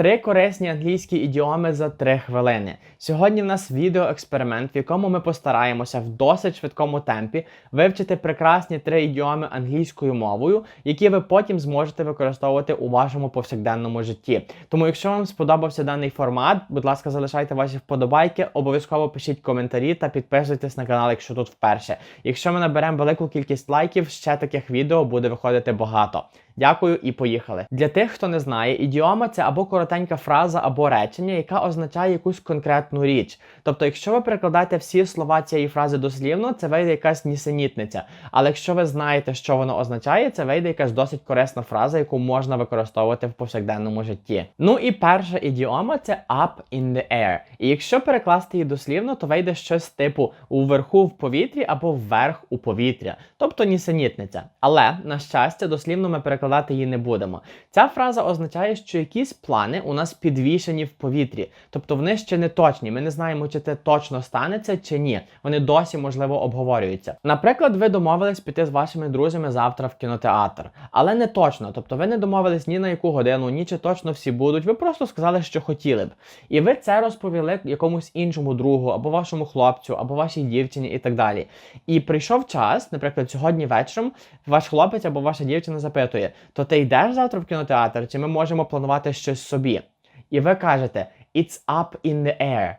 Три корисні англійські ідіоми за три хвилини. Сьогодні в нас відеоексперимент, в якому ми постараємося в досить швидкому темпі вивчити прекрасні три ідіоми англійською мовою, які ви потім зможете використовувати у вашому повсякденному житті. Тому, якщо вам сподобався даний формат, будь ласка, залишайте ваші вподобайки, обов'язково пишіть коментарі та підписуйтесь на канал, якщо тут вперше. Якщо ми наберемо велику кількість лайків, ще таких відео буде виходити багато. Дякую і поїхали. Для тих, хто не знає, ідіома це або коротенька фраза, або речення, яка означає якусь конкретну річ. Тобто, якщо ви перекладаєте всі слова цієї фрази дослівно, це вийде якась нісенітниця. Але якщо ви знаєте, що воно означає, це вийде якась досить корисна фраза, яку можна використовувати в повсякденному житті. Ну і перша ідіома це up in the air. І якщо перекласти її дослівно, то вийде щось типу уверху в повітрі або вверх у повітря, тобто нісенітниця. Але на щастя, дослівно ми перекладати її не будемо. Ця фраза означає, що якісь плани у нас підвішені в повітрі, тобто вони ще не точні. Ми не знаємо, чи це точно станеться чи ні. Вони досі можливо обговорюються. Наприклад, ви домовились піти з вашими друзями завтра в кінотеатр, але не точно. Тобто, ви не домовились ні на яку годину, ні чи точно всі будуть. Ви просто сказали, що хотіли б. І ви це розповіли якомусь іншому другу, або вашому хлопцю, або вашій дівчині, і так далі. І прийшов час, наприклад, сьогодні вечором ваш хлопець або ваша дівчина запитує: то ти йдеш завтра в кінотеатр, чи ми можемо планувати щось собі? І ви кажете It's up in the air.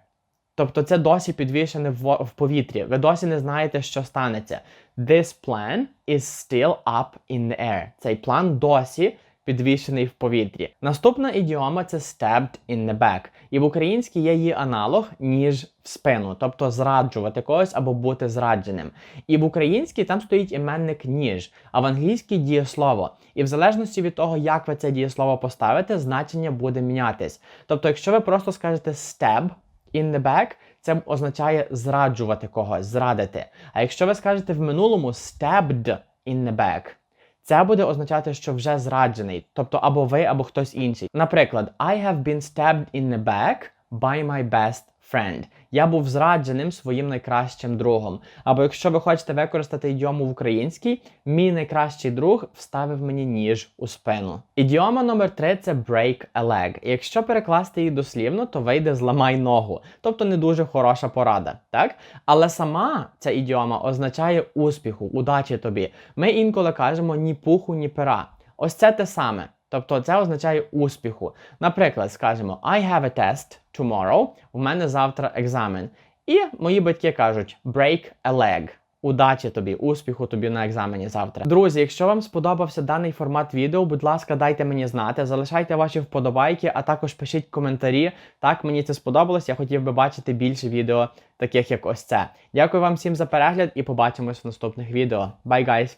Тобто це досі підвішене в, в повітрі. Ви досі не знаєте, що станеться. This plan is still up in the air. Цей план досі підвішений в повітрі. Наступна ідіома це stabbed in the back. І в українській є її аналог ніж в спину, тобто зраджувати когось або бути зрадженим. І в українській там стоїть іменник ніж, а в англійській дієслово. І в залежності від того, як ви це дієслово поставите, значення буде мінятись. Тобто, якщо ви просто скажете stab in the back, це означає зраджувати когось, зрадити. А якщо ви скажете в минулому stabbed in the back, це буде означати, що вже зраджений, тобто або ви, або хтось інший. Наприклад, I have been stabbed in the back by my best friend. Я був зрадженим своїм найкращим другом. Або якщо ви хочете використати ідіому в українській, мій найкращий друг вставив мені ніж у спину. Ідіома номер три це break a leg. І якщо перекласти її дослівно, то вийде зламай ногу. Тобто не дуже хороша порада, так? Але сама ця ідіома означає успіху, удачі тобі. Ми інколи кажемо ні пуху, ні пера. Ось це те саме. Тобто це означає успіху. Наприклад, скажемо I have a test tomorrow. У мене завтра екзамен. І мої батьки кажуть break a leg. Удачі тобі, успіху тобі на екзамені завтра. Друзі, якщо вам сподобався даний формат відео, будь ласка, дайте мені знати, залишайте ваші вподобайки, а також пишіть коментарі. Так, мені це сподобалось. Я хотів би бачити більше відео, таких як ось це. Дякую вам всім за перегляд і побачимось в наступних відео. Bye, guys!